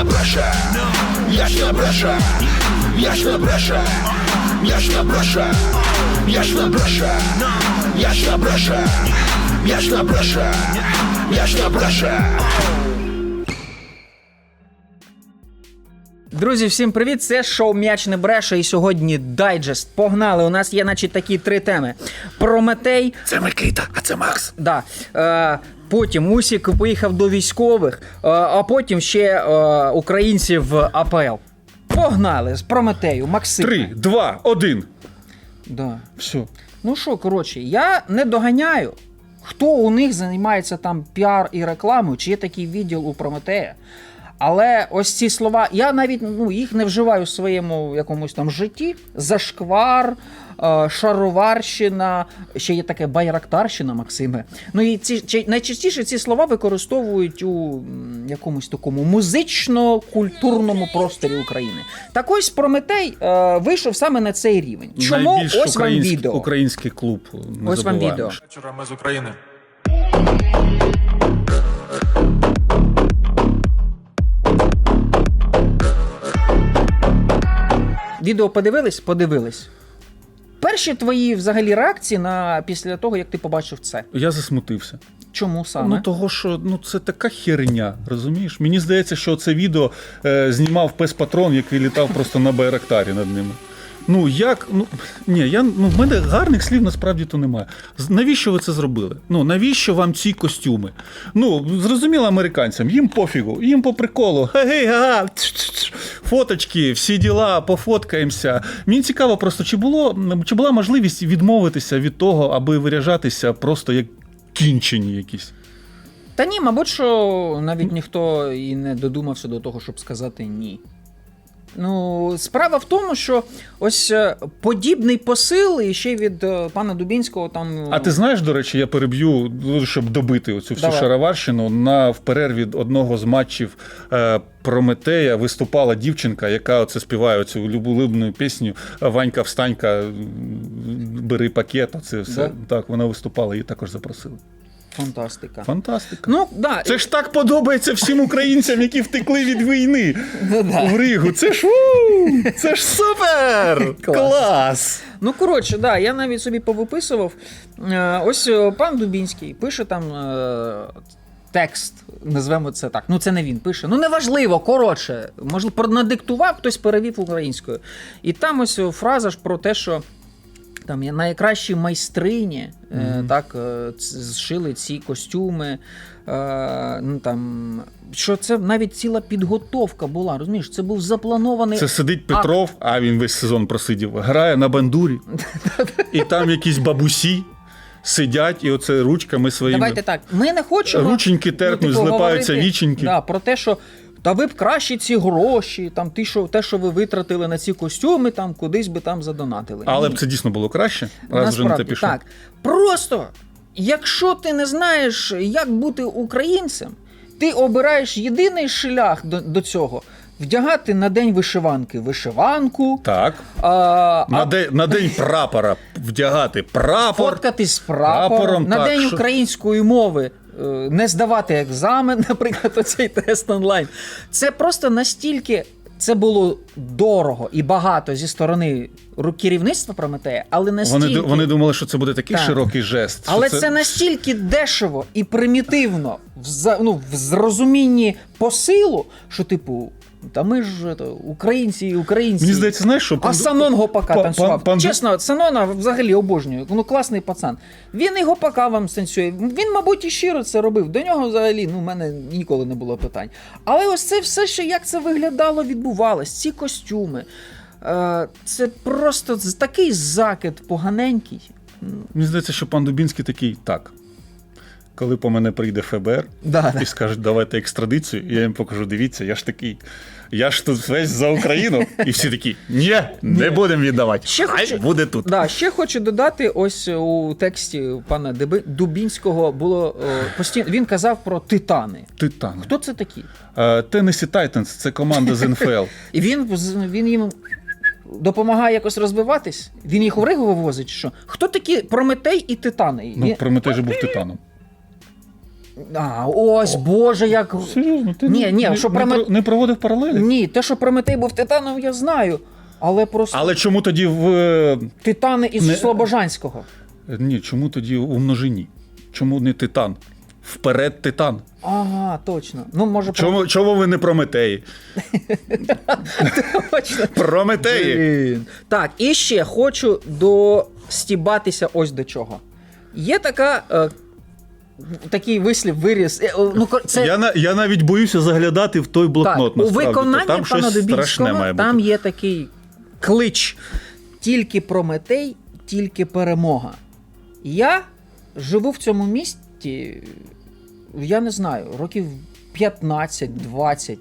не бреше, я ж не бреше, я ж не бреше, я ж не бреше, я ж не бреше, я ж не бреше, я ж не бреше, я ж не бреше. Друзі, всім привіт! Це шоу М'яч не бреше. І сьогодні дайджест. Погнали! У нас є, наче, такі три теми: Прометей, Це Микита, а це Макс. да. Е, потім Усік поїхав до військових, е, а потім ще е, українців в АПЛ. Погнали з Прометею, Максим. Три, два, один. Да. Все. Ну що, коротше, я не доганяю, хто у них займається там піар і рекламою, чи є такий відділ у Прометея. Але ось ці слова, я навіть ну, їх не вживаю в своєму якомусь там житті. Зашквар, шароварщина, ще є таке байрактарщина, Максиме. Ну і ці найчастіше ці слова використовують у якомусь такому музично-культурному просторі України. Так ось Прометей е, вийшов саме на цей рівень. Чому Найбільш ось вам відео? український клуб. Не Ось вам відео. Вечора ми з України. Відео подивились? Подивились. Перші твої взагалі реакції на після того, як ти побачив це. Я засмутився. Чому саме? Ну того, що ну це така херня, розумієш? Мені здається, що це відео е, знімав пес патрон, який літав просто на байрактарі над ними. Ну як, ну ні, я ну в мене гарних слів насправді то немає. Навіщо ви це зробили? Ну навіщо вам ці костюми? Ну зрозуміло американцям, їм пофігу, їм по приколу. Фоточки, всі діла, пофоткаємося. Мені цікаво, просто чи було чи була можливість відмовитися від того, аби виряжатися просто як кінчені якісь. Та ні, мабуть, що навіть ніхто і не додумався до того, щоб сказати ні. Ну, справа в тому, що ось е, подібний посил і ще від е, пана Дубінського там. А ти знаєш, до речі, я переб'ю, ну, щоб добити оцю всю Давай. шароварщину. На в перерві одного з матчів е, Прометея виступала дівчинка, яка оце співає цю улюблену пісню Ванька, встанька, бери пакет. Це все Да? так. Вона виступала, її також запросили. Фантастика. Фантастика. Ну, да. Це ж так подобається всім українцям, які втекли від війни Ну, да. в Ригу. Це ж у, це ж супер! Клас. Клас! Ну, коротше, да, я навіть собі повиписував. Е, Ось е, пан Дубінський пише там е, текст, назвемо це так. Ну, це не він пише. Ну, неважливо, коротше. Можливо, надиктував, хтось перевів українською. І там ось фраза ж про те, що. Там найкращі майстрині, е, так, е, зшили ці костюми. Е, ну, там, що це навіть ціла підготовка була, розумієш? Це був запланований Це сидить Петров, а він весь сезон просидів, грає на бандурі, і там якісь бабусі сидять, і оце ручками своїми. Давайте так. Ми не хочемо. Рученьки терпнуть, типу, злипаються віченьки. Да, про те, що. Та ви б краще ці гроші, там ті, що те, що ви витратили на ці костюми, там кудись би там задонатили. Але Ні. б це дійсно було краще, раз вже на те пішов. так. Просто, якщо ти не знаєш, як бути українцем, ти обираєш єдиний шлях до, до цього вдягати на день вишиванки вишиванку, Так. а, На, а день, на день прапора вдягати прапор. фоткатись з прапором, Прапором, на так, день що- української мови. Е, Не здавати екзамен, наприклад, оцей тест онлайн. Це просто настільки це було дорого і багато зі сторони керівництва Прометея, але настільки, Вони, вони думали, що це буде такий Так. широкий жест. але це... настільки дешево і примітивно в, ну, в зрозумінні посилу, що, типу, та ми ж ето, українці і українці. Мені здається, знаєш, що А Санон Гопака пан- танцював. пан- пан- Чесно, Санона взагалі обожнюю. Ну класний пацан. Він і Гопака вам станцює. Він, мабуть, і щиро це робив. До нього взагалі ну, в мене ніколи не було питань. Але ось це все, що як це виглядало, відбувалось, ці костюми. Е, це просто такий закид поганенький. Мені здається, що пан Дубінський такий так. Коли по мене прийде ФБР Да, і скажуть, давайте екстрадицію, я їм покажу, дивіться, я ж такий. Я ж тут весь за Україну, і всі такі: ні, не будемо віддавати. Ще Хай хочу- буде тут. Да, ще хочу додати: ось у тексті пана Деби- Дубінського було постійно. Він казав про титани. Титан. Хто це такі? Е, Теннесі Тайтанс це команда з НФЛ. І він, з- він їм допомагає якось розвиватись. Він їх у Ригу вивозить. Що? Хто такі Прометей і Титани? Ну, Він- Прометей же був титаном. А, ось, Боже, як. Серйозно, ти Ні, ні, не, що не, про про- не проводив паралелі? Ні, те, що Прометей був титаном, я знаю. Але просто Але чому тоді в. е, титани із Не- Слобожанського. Ні, чому тоді у множині? Чому не титан? Вперед титан. Ага, точно. Ну, може, Чому, чому ви не Прометеї? точно. Прометеї! Так, і ще хочу достібатися ось до чого. Є така. Такий вислів, виріс. е, Ну, це, Я, на, я навіть боюся заглядати в той блокнот. так, у виконанні там пана Дубінського має бути. там є такий клич: тільки Прометей, тільки перемога. Я живу в цьому місті, я не знаю, років 15-20.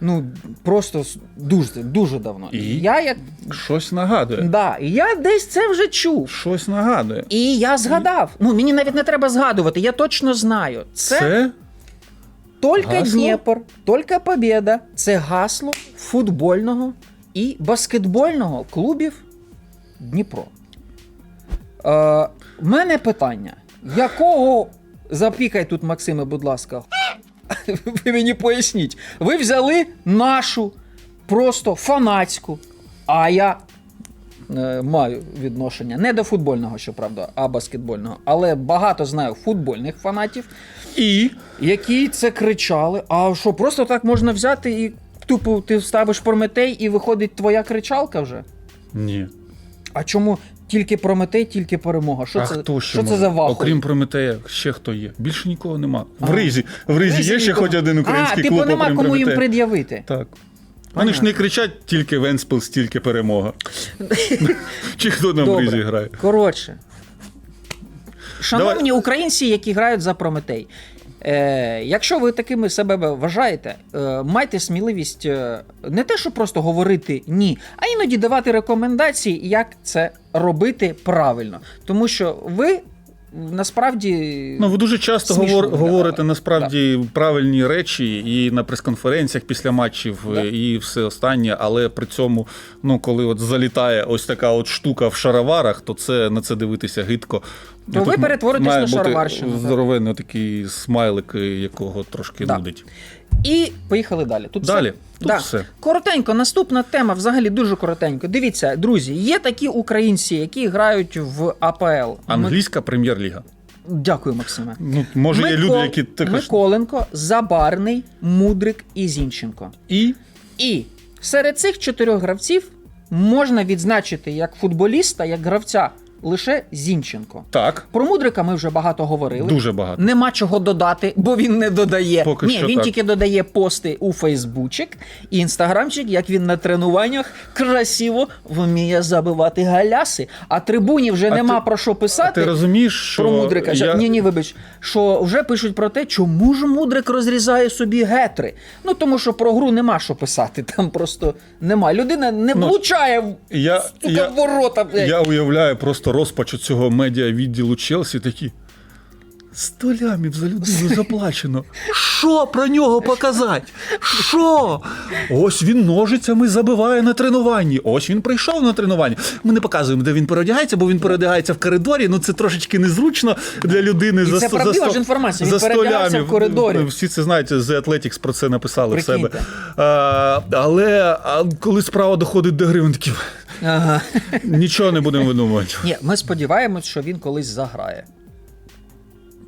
Ну, просто дуже, дуже давно. І? Я як. Щось нагадує. Да, і я десь це вже чув. Щось нагадує. І я згадав. Ну, мені навіть не треба згадувати, я точно знаю. Це, Це тільки? Дніпр, тільки Побєда. Це гасло футбольного і баскетбольного клубів Дніпро. Е, мене питання: якого. Запікай тут, Максиме, будь ласка. Ви мені поясніть. Ви взяли нашу просто фанатську, а я е, маю відношення не до футбольного, щоправда, а баскетбольного. Але багато знаю футбольних фанатів, і які це кричали. А що, просто так можна взяти і тупо ти ставиш Прометей і виходить твоя кричалка вже? ні. А чому тільки Прометей, тільки перемога? Що а це, хто що це за ваху? Окрім Прометея, ще хто є? Більше нікого нема. А. В Ризі. В Ризі є ще нікого- хоч один український а, типу, клуб, нема окрім кому їм пред'явити. Так. Вони ж не кричать тільки Венспил, стільки перемога. Чи хто там в. Ризі грає? Коротше. Шановні українці, які грають за Прометей. Е, якщо ви такими себе вважаєте, е, майте сміливість е, не те, що просто говорити ні, а іноді давати рекомендації, як це робити правильно. Тому що ви насправді. Ну, ви дуже часто говор, говорите насправді правильні речі і на прес-конференціях після матчів, Да. і все останнє, але при цьому, ну, коли от залітає ось така от штука в шароварах, то це на це дивитися гидко. То ви перетворитесь на шароварщину, так. Здоровенний такий смайлик, якого трошки Да. нудить. І поїхали далі. Тут Далі. Все? Тут да. все. Коротенько, наступна тема взагалі дуже коротенько. Дивіться, друзі, є такі українці, які грають в АПЛ. Ми- Англійська прем'єр-ліга. Дякую, Максиме. Ну, може, є люди, які також. Миколенко, Забарний, Мудрик і Зінченко. І І серед цих чотирьох гравців можна відзначити як футболіста, як гравця лише Зінченко. так, Про Мудрика ми вже багато говорили. дуже багато. Нема чого додати, бо він не додає. Поки Ні, що він так. тільки додає пости у Фейсбучик і інстаграмчик, як він на тренуваннях красиво вміє забивати галяси. А трибуні вже А нема ти- про що А писати. ти розумієш, що Про Мудрика. я... Ні, ні, вибач, що вже пишуть про те, чому ж Мудрик розрізає собі гетри. Ну тому що про гру нема що писати. Там просто нема. Людина не Ну, влучає в я, сука, я, в ворота. блядь. Я уявляю просто розпач цього медіа відділу Челсі такі. Сто лямів за людину заплачено. Що про нього показати? Що? Ось він ножицями забиває на тренуванні. Ось він прийшов на тренування. Ми не показуємо, де він переодягається, бо він переодягається в коридорі. Ну це трошечки незручно для людини І за це правдива за ж інформація. Він за сто переодягався в коридорі. Всі це знаєте, The Athletics про це написали в себе. А, але а, коли справа доходить до гри, він такий. Ага. Нічого не будемо видумувати. Ні, ми сподіваємось, що він колись заграє.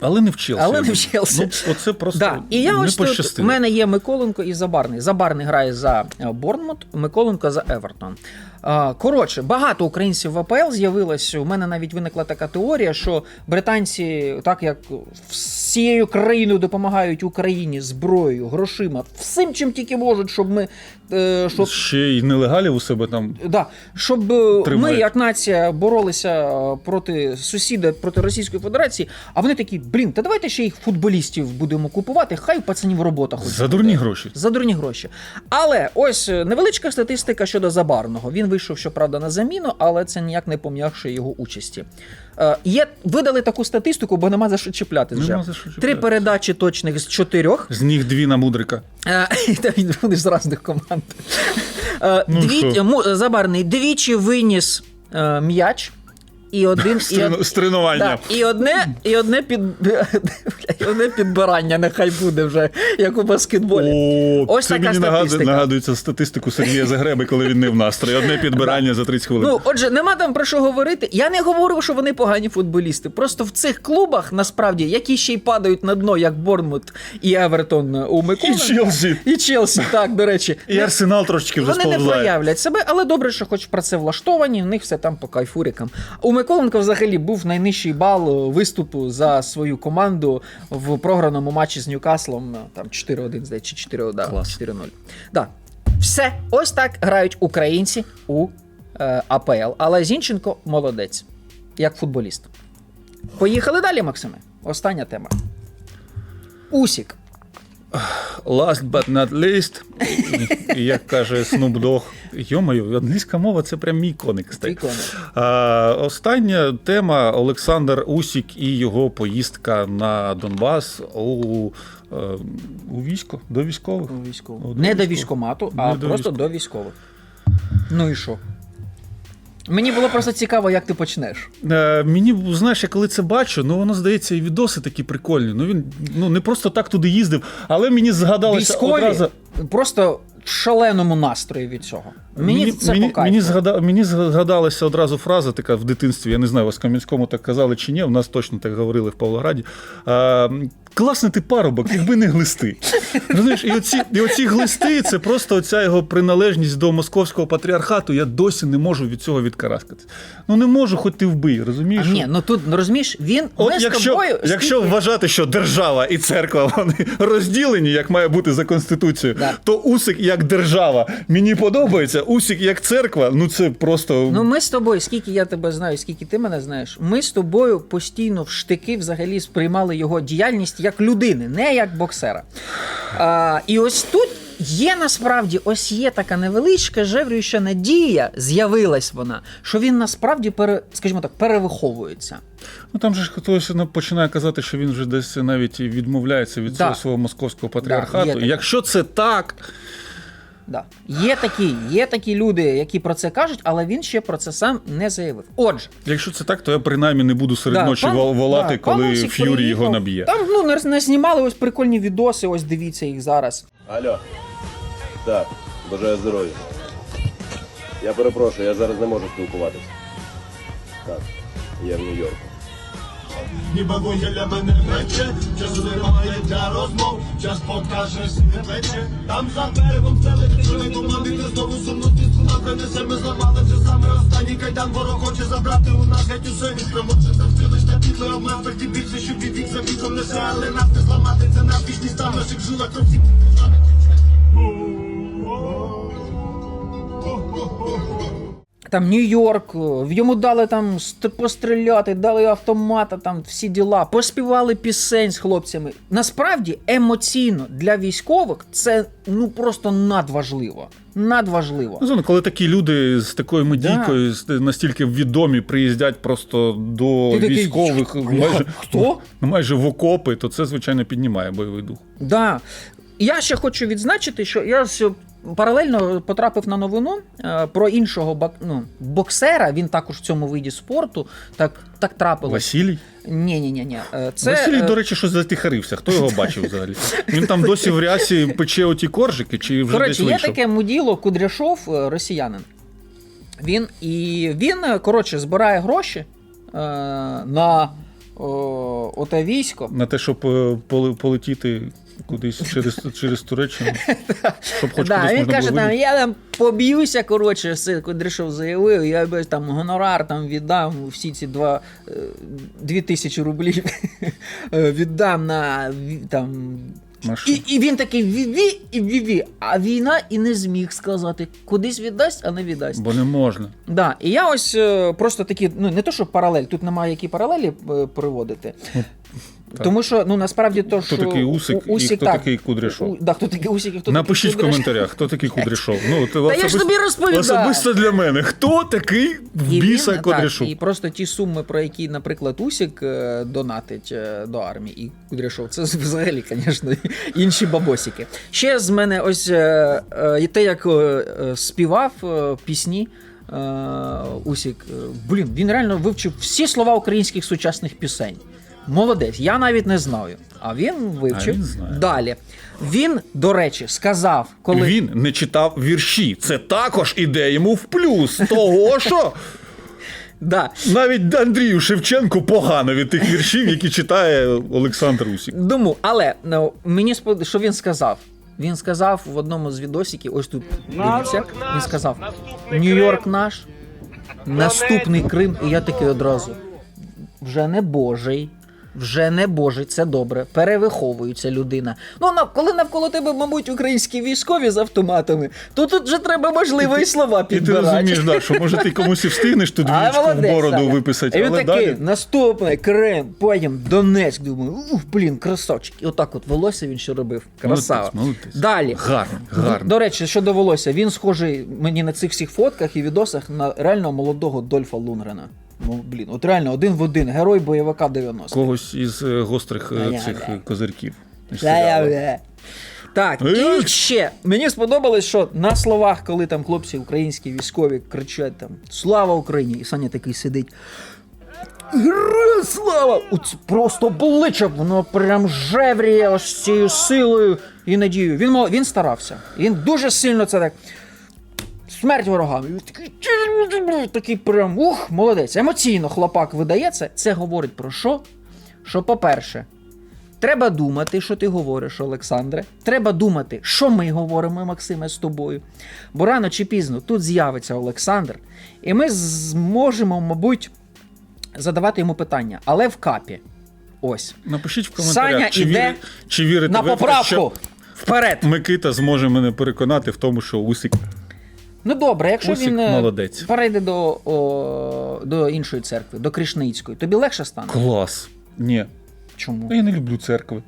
Але не в Челсі. Але не вчився. Ну, оце просто Да. І я не ось тут, у мене є Миколенко і Забарний. Забарний грає за Борнмут, Миколенко за Евертон. Коротше, багато українців в АПЛ з'явилось. У мене навіть виникла така теорія, що британці, так як всією країною допомагають Україні зброєю, грошима, всім чим тільки можуть, щоб ми е, щоб Ще й нелегалів у себе там. Да, щоб е, ми, як нація, боролися е, проти сусіда, проти Російської Федерації, а вони такі, блін, та давайте ще їх футболістів будемо купувати, хай пацанів робота хоч За буде». дурні гроші. За дурні гроші. Але ось невеличка статистика щодо Забарного. Він вийшов, щоправда, на заміну, але це ніяк не пом'якшує його участі. Е, є, видали таку статистику, бо нема за що чіплятись вже. Нема за що Три чіплятись. передачі точних з чотирьох. З них дві на мудрика. Е, Та він вони ж з різних команд. Е, Ну, Дві, що? му- Забарний двічі виніс е, м'яч. І один і, од- тренування. Да, і одне, і одне під і одне підбирання, нехай буде вже, як у баскетболі. О, Ось це така мені статистика. нагадується статистику Сергія Загреби, коли він не в настрої. Одне підбирання за 30 хвилин. Ну, отже, нема там про що говорити. Я не говорив, що вони погані футболісти. Просто в цих клубах, насправді, які ще й падають на дно, як Борнмут і Евертон у Миколенка. І Челсі. І Челсі, так, до речі. І Не- Арсенал трошечки вже Вони не проявлять себе, але добре, що хоч працевлаштовані, в них все там по кайфурикам. У Миколенка взагалі був найнижчий бал е, виступу за свою команду в програному матчі з Ньюкаслом. е, Там 4-1, здається, чи 4 да, 4-0. Да. Все, ось так грають українці у е, АПЛ. Але Зінченко молодець, як футболіст. Поїхали далі, Максиме. Остання тема. Усік. Last but not least, і як каже Snoop Dogg, йомаю, англійська мова це прям мій коник. А, остання тема Олександр Усік і його поїздка на Донбас у, е, у військо, до військових. У військового. От Не до військових. військомату, Не а до просто до військових. Ну і що? Мені було просто цікаво, як ти почнеш. Е, мені, знаєш, я коли це бачу, ну воно здається, і відоси такі прикольні. Ну він ну, не просто так туди їздив, але мені згадалося Військові одразу. просто в шаленому настрої від цього. Мені, це мені, по мені, згада, мені згадалася одразу фраза така в дитинстві. Я не знаю, вас в Кам'янському так казали чи ні. У нас точно так говорили в Павлограді. А, класний ти парубок, якби не глисти. Розумієш, і оці, і оці глисти це просто оця його приналежність до московського патріархату. Я досі не можу від цього відкараскатися. Ну не можу, хоч ти вбий, розумієш? А, ні, ну тут ну, розумієш, він От з якщо, тобою. якщо вважати, що держава і церква вони розділені, як має бути за конституцією, Да. то Усик як держава мені подобається. Усик як церква, ну це просто Ну, ми з тобою, скільки я тебе знаю, скільки ти мене знаєш, ми з тобою постійно в штики взагалі сприймали його діяльність як людини, не як боксера. А, і ось тут є насправді ось є така невеличка жеврююча надія, з'явилась вона, що він насправді пере, скажімо так, перевиховується. ну там же ж хтось ну, починає казати, що він вже десь навіть відмовляється від Да. цього свого московського патріархату. Да. Якщо це так, Да. Є такі, є такі люди, які про це кажуть, але він ще про це сам не заявив. Отже, якщо це так, то я принаймні не буду серед Да, ночі пан- волати, да, коли Ф'юрі приїхав. його наб'є. Там ну не, не знімали ось прикольні відоси, ось дивіться їх зараз. Алло. Так, бажаю здоров'я. Я перепрошую, я зараз не можу спілкуватися. Так, я в Нью-Йорку. Ніби вугілля мене пече, часу немає для розмов, час покаже сне пече. Там за берегом це летить, ти знову сумну тиску нам принесе, ми зламали вже саме останній кайдан, ворог хоче забрати у нас геть усе. від завжди лиш на підле обман, ті більше, що від вік за віком несе, але нас не зламати, це наш вічний стан, наших жилах кров всіх. Там Нью-Йорк, е, йому дали там постріляти, дали автомата, там всі діла, поспівали пісень з хлопцями. Насправді емоційно для військових це ну просто надважливо. Надважливо. Ну, коли такі люди з такою медійкою, з- настільки відомі, приїздять просто до Ти військових, «Бля, майже, хто?» ну, майже в окопи, то це, звичайно, піднімає бойовий дух. Да. Я ще хочу відзначити, що я паралельно потрапив на новину е, про іншого бок, ну, боксера. Він також в цьому виді спорту. Так, так трапилось. Василій? Ні, ні, ні, ні. Це Василій, е, до речі, щось затихарився. Хто його бачив взагалі? Він там досі в рясі пече оті коржики, чи вже десь Коротше, є вийшов? таке муділо Кудряшов, е, росіянин. Він і він, коротше, збирає гроші е, на о, оте військо. На те, щоб полетіти кудись через, через Туреччину. Щоб хоч да, кудись він каже, там, я там поб'юся, коротше, все, Кудряшов заявив, я би там гонорар там віддам всі ці два, е, дві тисячі рублів е, віддам на там. І, і він такий ві-ві і ві-ві, а війна і не зміг сказати, кудись віддасть, а не віддасть. Бо не можна. Да, і я ось е, просто такі, ну не то, що паралель, тут немає які паралелі приводити. Так. Тому що ну насправді то, Хто що такий Усик у- і хто так. такий Кудряшов? Да, хто такий Усик і хто Напишіть в такий Кудряшов. коментарях, хто такий Кудряшов. Ну, ти Та я ж тобі розповідаю. Особисто для мене. Хто такий І біса він, Кудряшов? Так, і просто ті суми, про які, наприклад, Усік е, донатить е, до армії, і Кудряшов, це взагалі, звісно, інші бабосики. Ще з мене ось е, е, те, як співав пісні. Усік. Блін, він реально вивчив всі слова українських сучасних пісень. Молодець, я навіть не знаю. А він вивчив. А він знає. Далі. Він, до речі, сказав, коли. Він не читав вірші. Це також іде йому в плюс. Того що Да. навіть Андрію Шевченку погано від тих віршів, які читає Олександр Усік. Думаю, але ну, мені сподобалося, що він сказав. Він сказав в одному з відосиків, ось тут дивіться, він сказав: Нью-Йорк наш, наступний Крим, і я такий одразу. Вже не Божий. Вже не Божий, це добре. Перевиховується людина. Ну, на, коли навколо тебе, мабуть, українські військові з автоматами, то тут вже треба можливо і слова І ти розумієш, да, що може ти комусь і встигнеш тут в бороду Саня. виписати, І він але такий, далі. наступний Крим, потім Донецьк. Думаю, ух, блін, красавчик. І отак от волосся він ще робив. Красава. Молодець, молодець. Далі. Гарно, гарно. До речі, щодо волосся, він схожий мені на цих всіх фотках і відосах на реально молодого Дольфа Лунгрена. Ну, блін, от реально один в один, герой бойовика 90 Когось із е, гострих е, цих е, козирків. Так, і Ех. ще мені сподобалось, що на словах, коли там хлопці українські військові кричать там Слава Україні! І Саня такий сидить. Героям слава! От просто обличчя, воно прям жевріє ось цією силою і надією. Він, він старався. Він дуже сильно це так. Смерть ворогам. І він такий, такий прям ух, молодець. Емоційно хлопак видається. Це говорить про що? Що, по-перше, Треба думати, що ти говориш, Олександре. Треба думати, що ми говоримо, Максиме, з тобою. Бо рано чи пізно тут з'явиться Олександр, і ми зможемо, мабуть, задавати йому питання, але в капі. Ось. Напишіть в коментарях, Саня чи, іде віри, чи вірите На ви, поправку! що Вперед! Микита зможе мене переконати в тому, що Усік Ну добре, якщо Усік він е, молодець. перейде до, о, до іншої церкви, до Кришницької, тобі легше стане? клас. Ні, Чому? я не люблю церкви.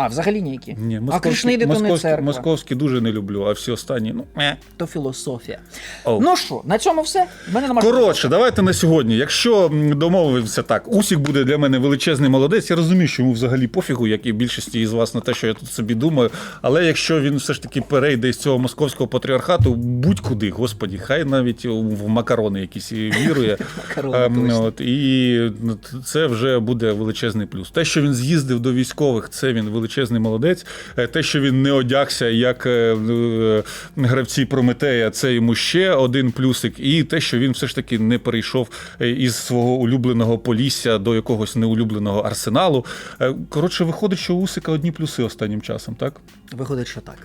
А, взагалі ніякі. Ні, а Кришниди то не московські, церква, московські дуже не люблю, а всі останні, ну. е. то філософія. Оу. Ну що, на цьому все? Мене Коротше, давайте на сьогодні. Якщо домовився так, Усік буде для мене величезний молодець. Я розумію, що йому взагалі пофігу, як і більшості із вас на те, що я тут собі думаю. Але якщо він все ж таки перейде з цього московського патріархату, будь-куди, господі, хай навіть в макарони якісь вірує. Ем, от, і це вже буде величезний плюс. Те, що він з'їздив до військових, це він величезний молодець. Е, Те, що він не одягся як е, е, гравці Прометея, це йому ще один плюсик. І те, що він все ж таки не перейшов із свого улюбленого полісся до якогось неулюбленого арсеналу. Коротше, виходить, що у Усика одні плюси останнім часом, так? Виходить, що так.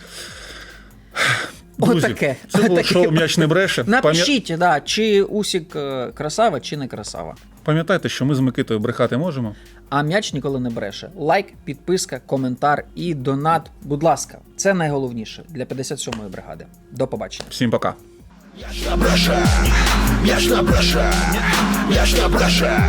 Друзі, Отаке. Це було Отаке. шоу м'яч не бреше. Пам'я- Напишіть, да, чи Усік е, красава, чи не красава. Пам'ятайте, що ми з Микитою брехати можемо. А м'яч ніколи не бреше. Лайк, підписка, коментар і донат. Будь ласка, це найголовніше для 57-ї бригади. До побачення. Всім пока. М'яч на бреше, м'яч на бреше, м'яч на бреше.